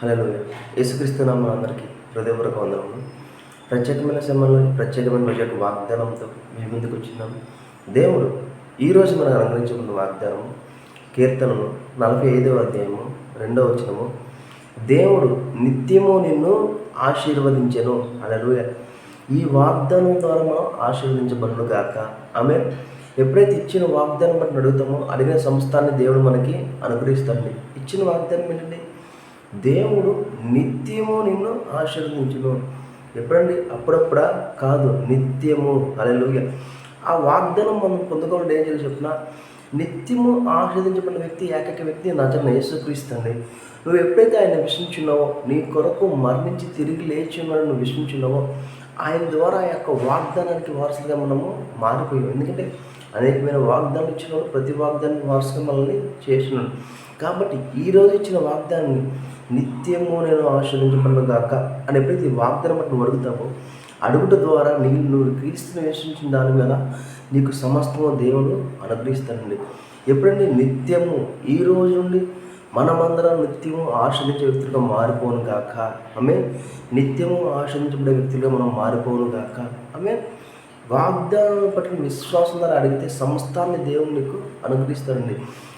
Hello యేసుక్రీస్తు నామ అందరికీ హృదయపూర్వక వందనములు. ప్రత్యేకమైన సమయంలో ప్రత్యేకమైన రోజు యొక్క వాగ్దానంతో మీ ముందుకు వచ్చినాము. దేవుడు ఈరోజు మనకు అనుగ్రహించుకున్న వాగ్దానం కీర్తనము నలభై ఐదవ అధ్యాయము రెండవ వచనము. దేవుడు నిత్యము నిన్ను ఆశీర్వదించను. అలలుయ ఈ వాగ్దానం ద్వారా మనం ఆశీర్వదించబడును గాక. ఆమె ఎప్పుడైతే ఇచ్చిన వాగ్దానం బట్టి అడుగుతామో అడిగిన సంస్థాన్ని దేవుడు మనకి అనుగ్రహిస్తాడండి. ఇచ్చిన వాగ్దానం ఏంటండి దేవుడు నిత్యము నిన్ను ఆశీర్వదించును. ఎప్పుడండి? అప్పుడప్పుడా? కాదు నిత్యము. అలెలుగా ఆ వాగ్దానం మనం పొందుకోవడం ఏం చేయాలి చెప్పిన? నిత్యము ఆశీర్వదించబడిన వ్యక్తి ఏకైక వ్యక్తి నచన యేసుక్రీస్తుంది నువ్వు ఎప్పుడైతే ఆయన విశ్వించున్నావో నీ కొరకు మరణించి తిరిగి లేచి నువ్వు విశ్వించున్నావో ఆయన ద్వారా ఆ యొక్క వాగ్దానానికి వారసులుగా మనము మారిపోయాం. ఎందుకంటే అనేకమైన వాగ్దానం ఇచ్చిన ప్రతి వాగ్దానానికి వారసుగా మనల్ని చేసినాడు కాబట్టి ఈరోజు ఇచ్చిన వాగ్దానాన్ని నిత్యము నేను ఆశ్రయించబడిన గాక అని ఎప్పుడైతే ఈ వాగ్దానం బట్టి అడుగుతామో అడుగుట ద్వారా నీళ్ళు నువ్వు క్రీస్తుని వేషించిన దాని మీద నీకు సమస్తము దేవుడు అనుగ్రహిస్తానండి ఎప్పుడంటే నిత్యము ఈ రోజు నుండి మనమందరం నిత్యము ఆశ్రయించే వ్యక్తులుగా మారిపోను గాక. ఆమె నిత్యము ఆశ్రయించబడే వ్యక్తులుగా మనం మారిపోను గాక. ఆమె వాగ్దానం పట్ల విశ్వాసం ద్వారా అడిగితే సమస్తాన్ని దేవుడు నీకు అనుగ్రహిస్తాడండి.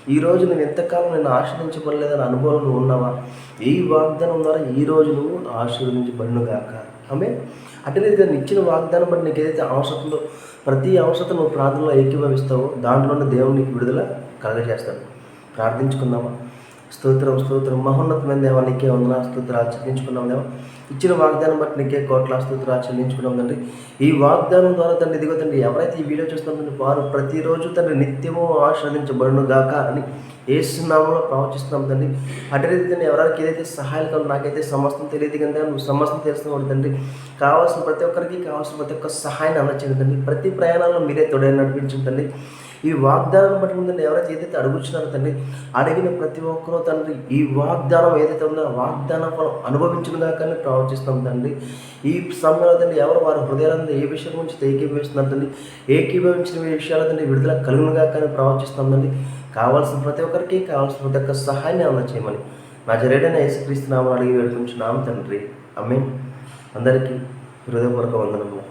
ఈ రోజు నువ్వు ఎంతకాలం నేను ఆశ్రయించబడలేదని అనుభవం ఉన్నావా? ఈ వాగ్దానం ద్వారా ఈ రోజు నువ్వు ఆశీర్వదించబడిను గాక. ఆమె అట్లనే ఇచ్చిన వాగ్దానం బట్టి నీకు ఏదైతే అవసరంలో ప్రతి అవసరం నువ్వు ప్రార్థనలో ఏకీభవిస్తావో దాంట్లోనే దేవుడు నీకు విడుదల కలగజేస్తాడు. ప్రార్థించుకుందామా? స్తోత్రం స్తోత్రం. మహోన్నతమైన దేవా నీకే వందన స్తోత్రాలు చెల్లించుకున్నాం దేవా. ఇచ్చిన వాగ్దానం బట్టి నీకే కోట్ల స్తోత్రాలు చెల్లించుకున్నాం తండ్రి. ఈ వాగ్దానం ద్వారా తండ్రి ఇదిగో తండ్రి ఎవరైతే ఈ వీడియో చూస్తున్నారో వారు ప్రతిరోజు తండ్రి నిత్యము ఆశ్రదించబడును గాక అని ఏసునామంలో ప్రవచిస్తున్నాం తండ్రి. అటు తండ్రి ఎవరికి ఏదైతే సహాయాలు కావాలో నాకైతే సమస్తం తెలియదు కనుక నువ్వు సమస్తం తెలుస్తున్నావు తండ్రి. కావాల్సిన ప్రతి ఒక్కరికి కావాల్సిన ప్రతి ఒక్క సహాయాన్ని అందచేయండి తండ్రి. ప్రతి ప్రయాణంలో మీరే తోడే నడిపించండి ఈ వాగ్దానం బట్టి ఉందండి ఎవరైతే ఏదైతే అడుగుతున్నారో తండ్రి అడిగిన ప్రతి ఒక్కరూ తండ్రి ఈ వాగ్దానం ఏదైతే ఉందో ఆ మనం ఫలం అనుభవించిన కానీ ప్రవచిస్తాం తండ్రి. ఈ సమయంలో తండ్రి ఎవరు వారి హృదయాలను ఏ విషయం గురించి ఏకీభవిస్తున్నారు తండ్రి? ఏకీభవించిన విషయాలు తండ్రి విడుదల కలుగునుగా కానీ ప్రవచిస్తాం తండ్రి. కావాల్సిన ప్రతి ఒక్కరికి కావాల్సిన ప్రతి ఒక్క సహాయాన్ని అందచేయమని నా జరేడైన యేసుక్రీస్తునామని అడిగి వేడుకుంటున్నాము తండ్రి. అమ్మే అందరికీ హృదయపూర్వక వందనములు.